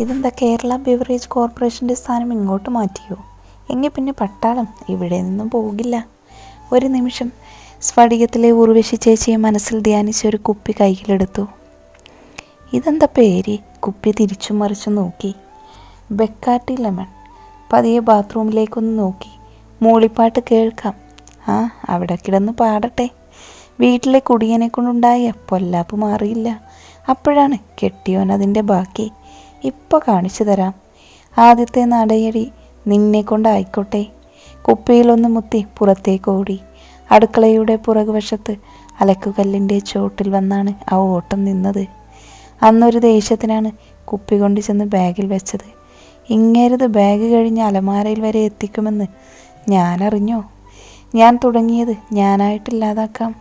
ഇതെന്താ കേരള ബിവറേജ് കോർപ്പറേഷന്റെ സ്ഥാനം ഇങ്ങോട്ട് മാറ്റിയോ? എങ്കിൽ പിന്നെ പട്ടാളം ഇവിടെ നിന്നും പോകില്ല. ഒരു നിമിഷം സ്ഫടികത്തിലെ ഉർവശി ചേച്ചിയെ മനസ്സിൽ ധ്യാനിച്ച് ഒരു കുപ്പി കയ്യിലെടുത്തു ഇതെന്താ പേര്? കുപ്പി തിരിച്ചു മറിച്ചു നോക്കി. ബെക്കാട്ടി ലെമൺ. പതിയെ ബാത്റൂമിലേക്കൊന്ന് നോക്കി. മൂളിപ്പാട്ട് കേൾക്കാം. ആ അവിടെ കിടന്ന് പാടട്ടെ. വീട്ടിലെ കുടിയനെ കൊണ്ടുണ്ടായ പൊല്ലാപ്പ് മാറിയില്ല. അപ്പോഴാണ് കെട്ടിയോൻ അതിന്റെ ബാക്കി. ഇപ്പോൾ കാണിച്ചു തരാം. ആദ്യത്തെ നടയടി നിന്നെ കൊണ്ടായിക്കോട്ടെ. കുപ്പിയിലൊന്ന് മുത്തി പുറത്തേക്ക് ഓടി. അടുക്കളയുടെ പുറകുവശത്ത് അലക്കുകല്ലിന്റെ ചോട്ടിൽ വന്നാണ് ആ ഓട്ടം നിന്നത്. അന്നൊരു ദേഷ്യത്തിനാണ് കുപ്പി കൊണ്ട് ചെന്ന് ബാഗിൽ വെച്ചത്. ഇങ്ങേരത് ബാഗ് കഴിഞ്ഞ് അലമാരയിൽ വരെ എത്തിക്കുമെന്ന് ഞാനറിഞ്ഞോ? ഞാൻ തുടങ്ങിയത് ഞാനായിട്ടില്ലാതാക്കാം.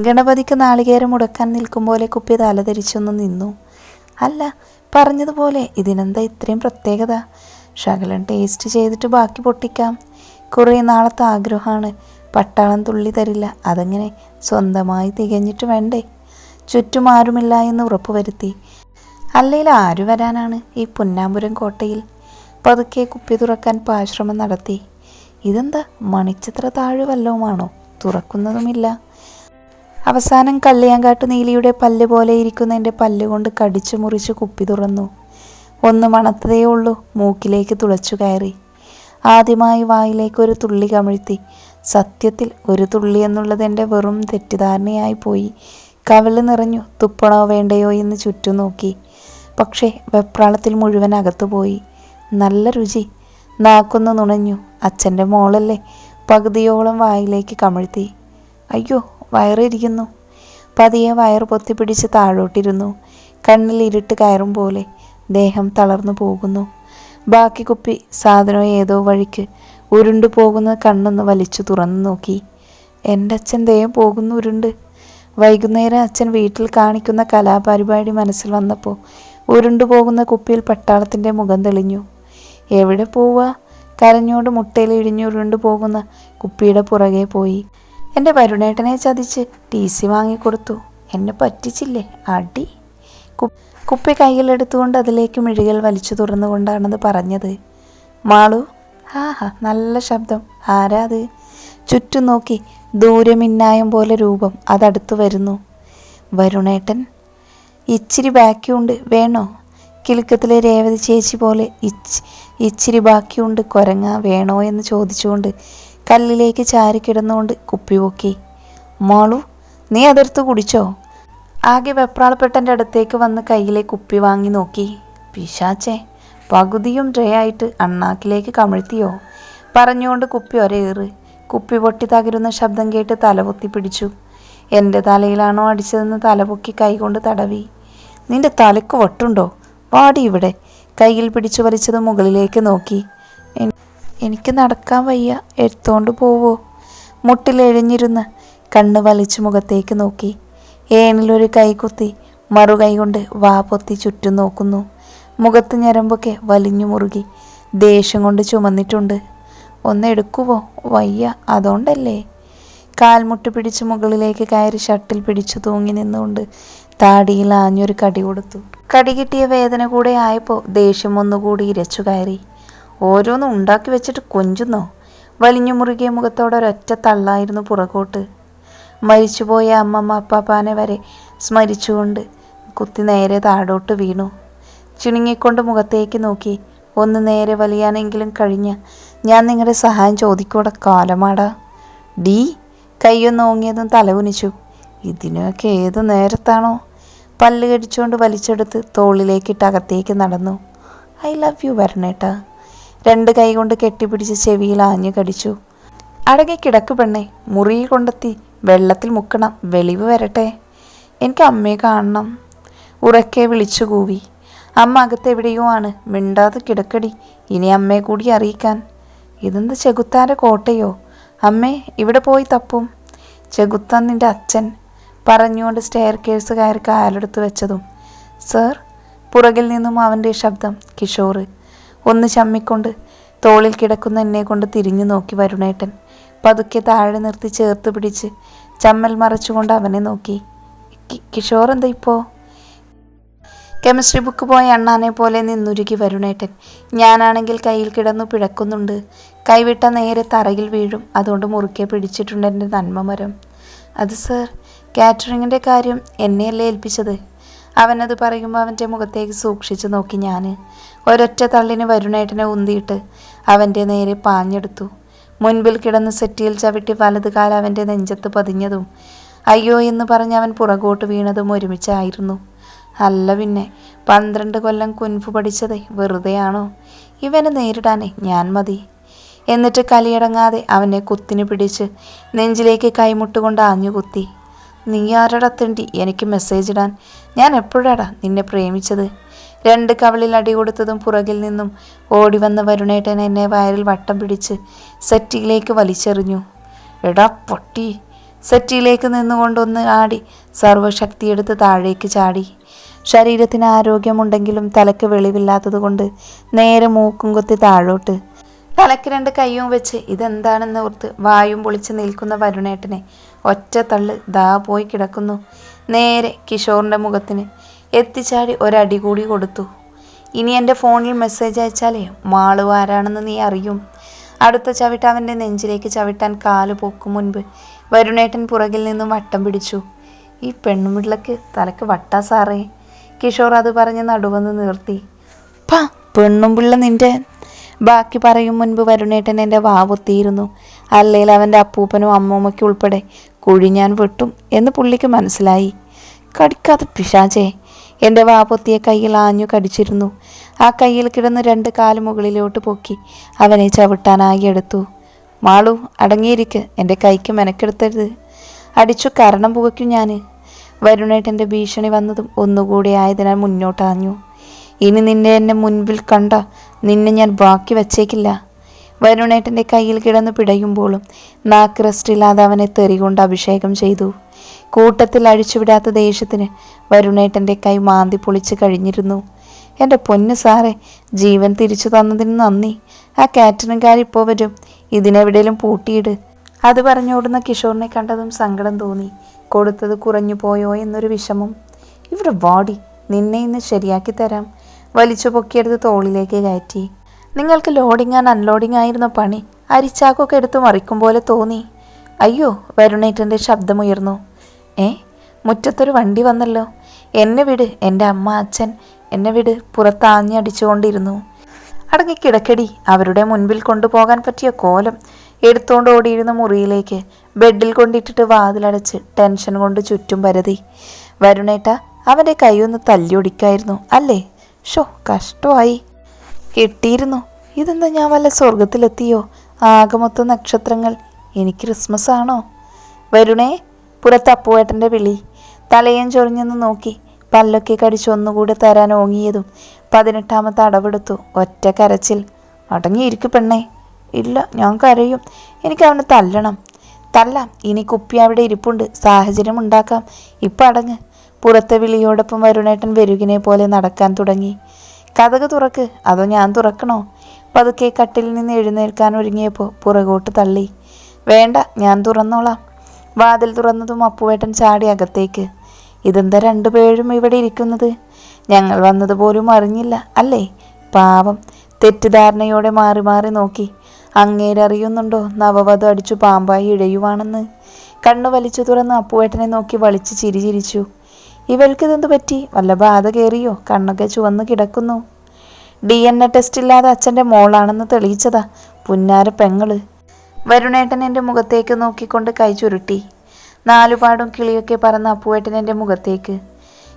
ഗണപതിക്ക് നാളികേരം മുടക്കാൻ നിൽക്കും പോലെ കുപ്പി തലതിരിച്ചൊന്ന് നിന്നു. അല്ല പറഞ്ഞതുപോലെ ഇതിനെന്താ ഇത്രയും പ്രത്യേകത? ശകലം ടേസ്റ്റ് ചെയ്തിട്ട് ബാക്കി പൊട്ടിക്കാം. കുറേ നാളത്തെ ആഗ്രഹമാണ്. പട്ടാളം തുള്ളി തരില്ല. അതങ്ങനെ സ്വന്തമായി തികഞ്ഞിട്ട് വേണ്ടേ? ചുറ്റും ആരുമില്ല എന്ന് ഉറപ്പുവരുത്തി അല്ലെങ്കിൽ ആര് വരാനാണ് ഈ പുന്നാമ്പുരം കോട്ടയിൽ? പതുക്കെ കുപ്പി തുറക്കാൻ പാശ്രമം നടത്തി. ഇതെന്താ മണിച്ചിത്ര താഴ് വല്ലവുമാണോ തുറക്കുന്നതുമില്ല. അവസാനം കല്ലിയാങ്കാട്ട് നീലിയുടെ പല്ല് പോലെ ഇരിക്കുന്ന എന്റെ പല്ലുകൊണ്ട് കടിച്ചു മുറിച്ച് കുപ്പി തുറന്നു. ഒന്ന് മണത്തതേ ഉള്ളൂ മൂക്കിലേക്ക് തുളച്ചു കയറി. ആദ്യമായി വായിലേക്ക് ഒരു തുള്ളി കമിഴ്ത്തി. സത്യത്തിൽ ഒരു തുള്ളി എന്നുള്ളത് എന്റെ വെറും തെറ്റിദ്ധാരണയായി പോയി. കവൽ നിറഞ്ഞു തുപ്പണോ വേണ്ടയോ എന്ന് ചുറ്റും നോക്കി. പക്ഷേ വെപ്രാളത്തിൽ മുഴുവൻ അകത്തു പോയി. നല്ല രുചി. നാക്കൊന്ന് നുണഞ്ഞു. അച്ഛന്റെ മോളല്ലേ? പകുതിയോളം വായിലേക്ക് കമിഴ്ത്തി. അയ്യോ വയറിരിക്കുന്നു. പതിയെ വയറ് പൊത്തിപ്പിടിച്ച് താഴോട്ടിരുന്നു. കണ്ണിൽ ഇരുട്ട് കയറും പോലെ ദേഹം തളർന്നു പോകുന്നു. ബാക്കി കുപ്പി സാധനം ഏതോ വഴിക്ക് ഉരുണ്ടു പോകുന്ന കണ്ണൊന്ന് വലിച്ചു തുറന്നു നോക്കി. എന്റെ അച്ഛൻ ദേഹം പോകുന്നു ഉരുണ്ട്. വൈകുന്നേരം അച്ഛൻ വീട്ടിൽ കാണിക്കുന്ന കലാപരിപാടി മനസ്സിൽ വന്നപ്പോൾ ഉരുണ്ടു പോകുന്ന കുപ്പിയിൽ പട്ടാളത്തിന്റെ മുഖം തെളിഞ്ഞു. എവിടെ പോവുക കരഞ്ഞോട് മുട്ടയിൽ ഇടിഞ്ഞുരുണ്ടു പോകുന്ന കുപ്പിയുടെ പുറകെ പോയി. എന്റെ വരുണേട്ടനെ ചതിച്ച് ടി സി വാങ്ങിക്കൊടുത്തു. എന്നെ പറ്റിച്ചില്ലേ? അടി. കുപ്പി കയ്യിലെടുത്തുകൊണ്ട് അതിലേക്ക് മിഴികൾ വലിച്ചു തുറന്നുകൊണ്ടാണത് പറഞ്ഞത്. മാളു. ഹാ ഹാ നല്ല ശബ്ദം. ആരാ അത്? ചുറ്റും നോക്കി ദൂരമിന്നായം പോലെ രൂപം അതടുത്തു വരുന്നു. വരുണേട്ടൻ. ഇച്ചിരി ബാക്കിയുണ്ട്. വേണോ? കിലുക്കത്തിലെ രേവതി ചേച്ചി പോലെ ഇച്ച് ഇച്ചിരി ബാക്കിയുണ്ട്. കൊരങ്ങ വേണോ എന്ന് ചോദിച്ചുകൊണ്ട് കല്ലിലേക്ക് ചാരിക്കിടന്നുകൊണ്ട് കുപ്പി പൊക്കി. മോളു നീ അതെടുത്ത് കുടിച്ചോ? ആകെ വെപ്രാളപ്പെട്ടന്റെ അടുത്തേക്ക് വന്ന് കയ്യിലെ കുപ്പി വാങ്ങി നോക്കി. പിശാച്ചേ പകുതിയും ഡ്രേ ആയിട്ട് അണ്ണാക്കിലേക്ക് കമിഴ്ത്തിയോ? പറഞ്ഞുകൊണ്ട് കുപ്പി ഒരേറ്. കുപ്പി പൊട്ടി തകരുന്ന ശബ്ദം കേട്ട് തലപൊത്തി പിടിച്ചു. എന്റെ തലയിലാണോ അടിച്ചതെന്ന് തലപൊക്കി കൈകൊണ്ട് തടവി. നിന്റെ തലക്ക് വട്ടുണ്ടോ? വാടി ഇവിടെ. കയ്യിൽ പിടിച്ചു വലിച്ചത് മുകളിലേക്ക് നോക്കി. എനിക്ക് നടക്കാൻ വയ്യ എടുത്തോണ്ട് പോവോ. മുട്ടിലെഴിഞ്ഞിരുന്ന് കണ്ണ് വലിച്ചു മുഖത്തേക്ക് നോക്കി. ഏണിലൊരു കൈ കുത്തി മറുകൈ കൊണ്ട് വാ പൊത്തി ചുറ്റും നോക്കുന്നു. മുഖത്ത് ഞരമ്പൊക്കെ വലിഞ്ഞു മുറുകി ദേഷ്യം കൊണ്ട് ചുമന്നിട്ടുണ്ട്. ഒന്നെടുക്കുവോ വയ്യ അതുകൊണ്ടല്ലേ? കാൽമുട്ട് പിടിച്ച് മുകളിലേക്ക് കയറി ഷട്ടിൽ പിടിച്ചു തൂങ്ങി നിന്നുകൊണ്ട് താടിയിൽ ആഞ്ഞൊരു കടി കൊടുത്തു. കടി കിട്ടിയ വേദന കൂടെ ആയപ്പോൾ ദേഷ്യം ഒന്നുകൂടി ഇരച്ചു കയറി. ഓരോന്നും ഉണ്ടാക്കി വെച്ചിട്ട് കൊഞ്ചുന്നോ? വലിഞ്ഞു മുറുകിയ മുഖത്തോടെ ഒരൊറ്റ തള്ളായിരുന്നു പുറകോട്ട്. മരിച്ചുപോയ അമ്മമ്മ അപ്പാപ്പാനെ വരെ സ്മരിച്ചുകൊണ്ട് കുത്തി നേരെ താടോട്ട് വീണു. ചിണുങ്ങിക്കൊണ്ട് മുഖത്തേക്ക് നോക്കി ഒന്ന് നേരെ വലിയാനെങ്കിലും കഴിഞ്ഞ ഞാൻ നിങ്ങളുടെ സഹായം ചോദിക്കൂടെ കാലമാടാ? ഡീ കയ്യൊന്ന് ഓങ്ങിയതും തലകുനിച്ചു. ഇതിനൊക്കെ ഏത് നേരത്താണോ? പല്ല് കടിച്ചുകൊണ്ട് വലിച്ചെടുത്ത് തോളിലേക്കിട്ട് അകത്തേക്ക് നടന്നു. ഐ ലവ് യു വരണേട്ടാ. രണ്ട് കൈ കൊണ്ട് കെട്ടിപ്പിടിച്ച് ചെവിയിൽ ആഞ്ഞു കടിച്ചു. അടങ്ങി കിടക്ക് പെണ്ണെ മുറിയിൽ കൊണ്ടെത്തി വെള്ളത്തിൽ മുക്കണം വെളിവ് വരട്ടെ. എനിക്ക് അമ്മയെ കാണണം. ഉറക്കെ വിളിച്ചു കൂവി. അമ്മ അകത്തെവിടെയോ ആണ് മിണ്ടാതെ കിടക്കടി ഇനി അമ്മയെ കൂടി അറിയിക്കാൻ. ഇതെന്ത് ചെകുത്താന്റെ കോട്ടയോ? അമ്മേ ഇവിടെ പോയി തപ്പും. ചെകുത്താൻ നിന്റെ അച്ഛൻ പറഞ്ഞുകൊണ്ട് സ്റ്റെയർ കേഴ്സ് കയറി കാലെടുത്ത് വെച്ചതും. സർ പുറകിൽ നിന്നും അവന്റെ ശബ്ദം കിഷോർ ഒന്ന് ചമ്മിക്കൊണ്ട് തോളിൽ കിടക്കുന്ന എന്നെ കൊണ്ട് തിരിഞ്ഞു നോക്കി വരുണേട്ടൻ. പതുക്കെ താഴെ നിർത്തി ചേർത്ത് പിടിച്ച് ചമ്മൽ മറച്ചുകൊണ്ട് അവനെ നോക്കി. കിഷോർ എന്താ ഇപ്പോൾ കെമിസ്ട്രി ബുക്ക് പോയ അണ്ണാനെ പോലെ നിന്നുരുകി വരുണേട്ടൻ. ഞാനാണെങ്കിൽ കയ്യിൽ കിടന്നു പിഴക്കുന്നുണ്ട്. കൈവിട്ട നേരെ തറയിൽ വീഴും. അതുകൊണ്ട് മുറുക്കെ പിടിച്ചിട്ടുണ്ട് എന്റെ നന്മമരം. അത് സർ കാറ്ററിങ്ങിന്റെ കാര്യം എന്നെയല്ലേ ഏൽപ്പിച്ചത്? അവനത് പറയുമ്പോൾ അവന്റെ മുഖത്തേക്ക് സൂക്ഷിച്ചു നോക്കി ഞാൻ. ഒരൊറ്റ തള്ളിന് വരുണേട്ടനെ ഉന്തിയിട്ട് അവന്റെ നേരെ പാഞ്ഞെടുത്തു. മുൻപിൽ കിടന്ന് സെറ്റിയിൽ ചവിട്ടി കാല അവന്റെ നെഞ്ചത്ത് പതിഞ്ഞതും അയ്യോ എന്ന് പറഞ്ഞ് അവൻ പുറകോട്ട് വീണതും ഒരുമിച്ചായിരുന്നു. അല്ല പിന്നെ പന്ത്രണ്ട് കൊല്ലം കുൻഫു പഠിച്ചതേ വെറുതെയാണോ? ഇവനെ നേരിടാനേ ഞാൻ മതി. എന്നിട്ട് കലിയടങ്ങാതെ അവനെ കുത്തിനു പിടിച്ച് നെഞ്ചിലേക്ക് കൈമുട്ടുകൊണ്ട് ആഞ്ഞു കുത്തി നീ ആരടത്തേണ്ടി എനിക്ക് മെസ്സേജ് ഇടാൻ. ഞാൻ എപ്പോഴാടാ നിന്നെ പ്രേമിച്ചത്? രണ്ട് കവളിൽ അടി കൊടുത്തതും പുറകിൽ നിന്നും ഓടി വന്ന വരുണേട്ടൻ എന്നെ വയറിൽ വട്ടം പിടിച്ച് സെറ്റിയിലേക്ക് വലിച്ചെറിഞ്ഞു. എടാ പൊട്ടി. സെറ്റിയിലേക്ക് നിന്നുകൊണ്ടൊന്ന് ആടി സർവശക്തിയെടുത്ത് താഴേക്ക് ചാടി. ശരീരത്തിന് ആരോഗ്യമുണ്ടെങ്കിലും തലക്ക് വെളിവില്ലാത്തതുകൊണ്ട് നേരെ മൂക്കും കൊത്തി താഴോട്ട്. തലയ്ക്ക് രണ്ട് കൈയും വെച്ച് ഇതെന്താണെന്ന് ഓർത്ത് വായും പൊളിച്ച് നിൽക്കുന്ന വരുണേട്ടനെ ഒറ്റ തള്ള് ദാ പോയി കിടക്കുന്നു. നേരെ കിഷോറിന്റെ മുഖത്തിന്. എത്തിച്ചാടി ഒരടി കൂടി കൊടുത്തു. ഇനി എന്റെ ഫോണിൽ മെസ്സേജ് അയച്ചാലേ മാളു ആരാണെന്ന് നീ അറിയും. അടുത്ത ചവിട്ട് അവന്റെ നെഞ്ചിലേക്ക് ചവിട്ടാൻ കാൽ പോക്കും മുൻപ് വരുണേട്ടൻ പുറകിൽ നിന്നും വട്ടം പിടിച്ചു. ഈ പെണ്ണുമിള്ളക്ക് തലക്ക് വട്ടാ സാറേ. കിഷോർ അത് പറഞ്ഞ് നടുവന്ന് നിർത്തി. പാ പെണ്ണും പിള്ള നിന്റെ ബാക്കി പറയും മുൻപ് വരുണേട്ടൻ എന്റെ വാവൊത്തിയിരുന്നു അല്ലെങ്കിൽ അവന്റെ അപ്പൂപ്പനും അമ്മൂമ്മയ്ക്കും ഉൾപ്പെടെ കുഴി ഞാൻ വെട്ടും എന്ന് പുള്ളിക്ക് മനസ്സിലായി. കടിക്കാതെ പിശാചേ എന്റെ വാപൊത്തിയ കയ്യിൽ ആഞ്ഞു കടിച്ചിരുന്നു. ആ കയ്യിൽ കിടന്ന് രണ്ട് കാൽ മുകളിലോട്ട് പൊക്കി അവനെ ചവിട്ടാനായി എടുത്തു. മാളു അടങ്ങിയിരിക്ക്. എന്റെ കൈക്ക് മെനക്കെടുത്തരുത്. അടിച്ചു കരണം പുകയ്ക്കും ഞാൻ വരുണേട്ടന്റെ ഭീഷണി വന്നതും ഒന്നുകൂടി ആയതിനാൽ മുന്നോട്ടാഞ്ഞു. ഇനി നിന്നെ എന്നെ മുൻപിൽ കണ്ട നിന്നെ ഞാൻ ബാക്കി വച്ചേക്കില്ല. വരുണേട്ടന്റെ കയ്യിൽ കിടന്ന് പിടയുമ്പോഴും നാക്ക് റെസ്റ്റില്ലാതെ അവനെ തെറികൊണ്ട് അഭിഷേകം ചെയ്തു. കൂട്ടത്തിൽ അഴിച്ചുവിടാത്ത ദേഷ്യത്തിന് വരുണേട്ടന്റെ കൈ മാന്തി പൊളിച്ച് കഴിഞ്ഞിരുന്നു. എന്റെ പൊന്ന് സാറേ ജീവൻ തിരിച്ചു തന്നതിന് നന്ദി. ആ കാറ്ററിംഗുകാരിപ്പോൾ വരും. ഇതിനെവിടെയും പൂട്ടിയിട്. അത് പറഞ്ഞോടുന്ന കിഷോറിനെ കണ്ടതും സങ്കടം തോന്നി. കൊടുത്തത് കുറഞ്ഞു പോയോ എന്നൊരു വിഷമം. ഇവിടെ വാടി നിന്നെ ഇന്ന് ശരിയാക്കി തരാം. വലിച്ചു പൊക്കിയെടുത്ത് തോളിലേക്ക് കയറ്റി. നിങ്ങൾക്ക് ലോഡിംഗ് ആൻഡ് അൺലോഡിംഗ് ആയിരുന്ന പണി. അരിച്ചാക്കൊക്കെ എടുത്ത് മറിക്കും പോലെ തോന്നി. അയ്യോ വരുണേറ്റന്റെ ശബ്ദമുയർന്നു. ഏ? മുറ്റത്തൊരു വണ്ടി വന്നല്ലോ. എന്നെ വിട് എന്റെ അമ്മ അച്ഛൻ എന്നെ വിട് പുറത്താഞ്ഞടിച്ചുകൊണ്ടിരുന്നു അടങ്ങി കിടക്കടി. അവരുടെ മുൻപിൽ കൊണ്ടുപോകാൻ പറ്റിയ കോലം. എടുത്തുകൊണ്ട് ഓടിയിരുന്ന മുറിയിലേക്ക് ബെഡിൽ കൊണ്ടിട്ടിട്ട് വാതിലടച്ച് ടെൻഷൻ കൊണ്ട് ചുറ്റും പരതി. വരുണേട്ട അവന്റെ കൈയൊന്ന് തല്ലിയൊടിക്കായിരുന്നു അല്ലേ? ഷോ കഷ്ടമായി. കിട്ടിയിരുന്നു. ഇതെന്താ ഞാൻ വല്ല സ്വർഗത്തിലെത്തിയോ ആകെ മൊത്തം നക്ഷത്രങ്ങൾ. എനിക്ക് ക്രിസ്മസ് ആണോ വരുണേ പുറത്ത് അപ്പുവേട്ടന്റെ വിളി. തലയും ചൊറിഞ്ഞെന്ന് നോക്കി. പല്ലൊക്കെ കടിച്ച് ഒന്നുകൂടെ തരാൻ ഓങ്ങിയതും പതിനെട്ടാമത്തെ അടവെടുത്തു ഒറ്റ കരച്ചിൽ. അടങ്ങിയിരിക്കു പെണ്ണേ. ഇല്ല ഞാൻ കരയും. എനിക്ക് അവനെ തല്ലണം. തല്ലാം. ഇനി കുപ്പി അവിടെ ഇരിപ്പുണ്ട്. സാഹചര്യം ഉണ്ടാക്കാം. ഇപ്പം അടങ്ങ്. പുറത്തെ വിളിയോടൊപ്പം വരുണേട്ടൻ വെരുകിനെ പോലെ നടക്കാൻ തുടങ്ങി. കഥക് തുറക്ക്. അതോ ഞാൻ തുറക്കണോ? പതുക്കെ കട്ടിൽ നിന്ന് എഴുന്നേൽക്കാൻ ഒരുങ്ങിയപ്പോൾ പുറകോട്ട് തള്ളി. വേണ്ട ഞാൻ തുറന്നോളാം. വാതിൽ തുറന്നതും അപ്പുവേട്ടൻ ചാടി അകത്തേക്ക്. ഇതെന്താ രണ്ടുപേരും ഇവിടെ ഇരിക്കുന്നത്? ഞങ്ങൾ വന്നതുപോലും അറിഞ്ഞില്ല അല്ലേ? പാവം. തെറ്റിദ്ധാരണയോടെ മാറി മാറി നോക്കി. അങ്ങേരറിയുന്നുണ്ടോ നവവധു അടിച്ചു പാമ്പായി ഇഴയുവാണെന്ന്? കണ്ണു വലിച്ചു തുറന്ന് അപ്പുവേട്ടനെ നോക്കി വളിച്ച് ചിരിചിരിച്ചു ചിരിച്ചു. ഇവൾക്കിതെന്ത് പറ്റി? വല്ല ബാധ കയറിയോ? കണ്ണൊക്കെ ചുവന്ന് കിടക്കുന്നു. ഡി എൻ എ ടെസ്റ്റ് ഇല്ലാതെ അച്ഛന്റെ മോളാണെന്ന് തെളിയിച്ചതാ. പുന്നാര പെങ്ങൾ. വരുണേട്ടൻ എന്റെ മുഖത്തേക്ക് നോക്കിക്കൊണ്ട് കൈ ചുരുട്ടി. നാലുപാടും കിളിയൊക്കെ പറന്ന് അപ്പുവേട്ടൻ എന്റെ മുഖത്തേക്ക്.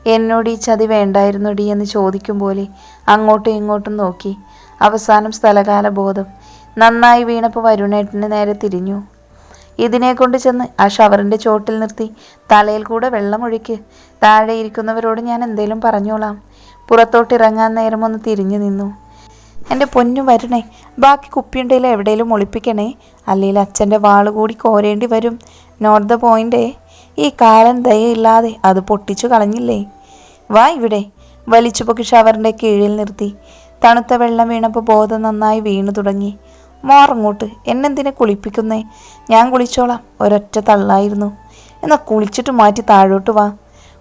എന്നോട് ഈ ചതി വേണ്ടായിരുന്നുടി എന്ന് ചോദിക്കും പോലെ അങ്ങോട്ടും ഇങ്ങോട്ടും നോക്കി. അവസാനം സ്ഥലകാല ബോധം. നന്നായി വീണപ്പോൾ വരുണേട്ടന് നേരെ തിരിഞ്ഞു. ഇതിനെ കൊണ്ട് ചെന്ന് ആ ഷവറിന്റെ ചോട്ടിൽ നിർത്തി തലയിൽ കൂടെ വെള്ളമൊഴിക്ക്. താഴെ ഇരിക്കുന്നവരോട് ഞാൻ എന്തേലും പറഞ്ഞോളാം. പുറത്തോട്ടിറങ്ങാൻ നേരം ഒന്ന് തിരിഞ്ഞു നിന്നു. എന്റെ പൊന്നു വരണേ ബാക്കി കുപ്പിയുണ്ടെങ്കിൽ എവിടെയെങ്കിലും ഒളിപ്പിക്കണേ. അല്ലെങ്കിൽ അച്ഛന്റെ വാൾ കൂടി കോരേണ്ടി വരും. നോട്ട് ദ പോയിന്റ് ഈ കാലൻ ദയയില്ലാതെ അത് പൊട്ടിച്ചു കളഞ്ഞില്ലേ? വാ ഇവിടെ. വലിച്ചു പൊക്കി ഷവറിന്റെ കീഴിൽ നിർത്തി. തണുത്ത വെള്ളം വീണപ്പോൾ ബോധം നന്നായി വീണു തുടങ്ങി. മാറങ്ങോട്ട് എന്നെന്തിനെ കുളിപ്പിക്കുന്നേ? ഞാൻ കുളിച്ചോളാം. ഒരൊറ്റ തള്ളായിരുന്നു. എന്നാൽ കുളിച്ചിട്ട് മാറ്റി താഴോട്ട് വാ.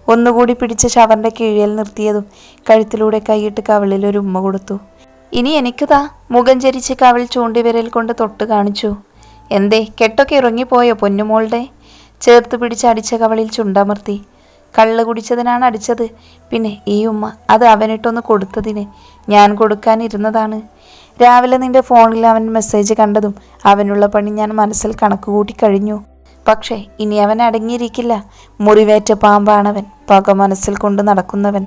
ഒന്നുകൂടി പിടിച്ച് ഷവറിന്റെ കീഴിൽ നിർത്തിയതും കഴുത്തിലൂടെ കൈയിട്ട് കവിളിൽ ഒരു ഉമ്മ കൊടുത്തു. ഇനി എനിക്കുതാ മുഖം ചരിച്ച് കവിൾ ചൂണ്ടിവിരൽ കൊണ്ട് തൊട്ട് കാണിച്ചു. എന്തേ കെട്ടൊക്കെ ഇറങ്ങിപ്പോയോ പൊന്നുമോളുടെ? ചേർത്ത് പിടിച്ച് അടിച്ച കവളിൽ ചുണ്ടമർത്തി. കള്ള് കുടിച്ചതിനാണ് അടിച്ചത്. പിന്നെ ഈ ഉമ്മ അത് അവനിട്ടൊന്ന് കൊടുത്തതിന് ഞാൻ കൊടുക്കാനിരുന്നതാണ് രാവിലെ നിന്റെ ഫോണിൽ അവൻ മെസ്സേജ് കണ്ടതും അവനുള്ള പണി ഞാൻ മനസ്സിൽ കണക്ക് കൂട്ടി കഴിഞ്ഞു. പക്ഷേ ഇനി അവൻ അടങ്ങിയിരിക്കില്ല. മുറിവേറ്റ പാമ്പാണവൻ പക മനസ്സിൽ കൊണ്ട് നടക്കുന്നവൻ.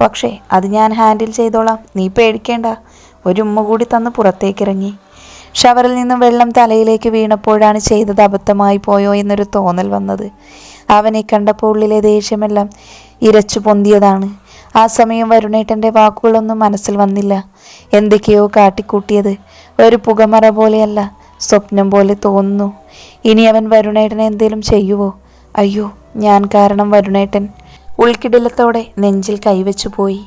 പക്ഷേ അത് ഞാൻ ഹാൻഡിൽ ചെയ്തോളാം. നീ പേടിക്കേണ്ട. ഒരു ഉമ്മ കൂടി തന്ന് പുറത്തേക്കിറങ്ങി. ഷവറിൽ നിന്നും വെള്ളം തലയിലേക്ക് വീണപ്പോഴാണ് ചെയ്തത് അബദ്ധമായി പോയോ എന്നൊരു തോന്നൽ വന്നത്. അവനെ കണ്ടപ്പോൾ ഉള്ളിലെ ദേഷ്യമെല്ലാം ഇരച്ചു പൊന്തിയതാണ്. ആ സമയം വരുണേട്ടന്റെ വാക്കുകളൊന്നും മനസ്സിൽ വന്നില്ല. എന്തൊക്കെയോ കാട്ടിക്കൂട്ടിയത്. ഒരു പുകമറ പോലെയല്ല സ്വപ്നം പോലെ തോന്നുന്നു. ഇനി അവൻ വരുണേട്ടനെ എന്തേലും ചെയ്യുവോ? അയ്യോ ഞാൻ കാരണം വരുണേട്ടൻ. ഉൾക്കിടിലത്തോടെ നെഞ്ചിൽ കൈവച്ചു പോയി.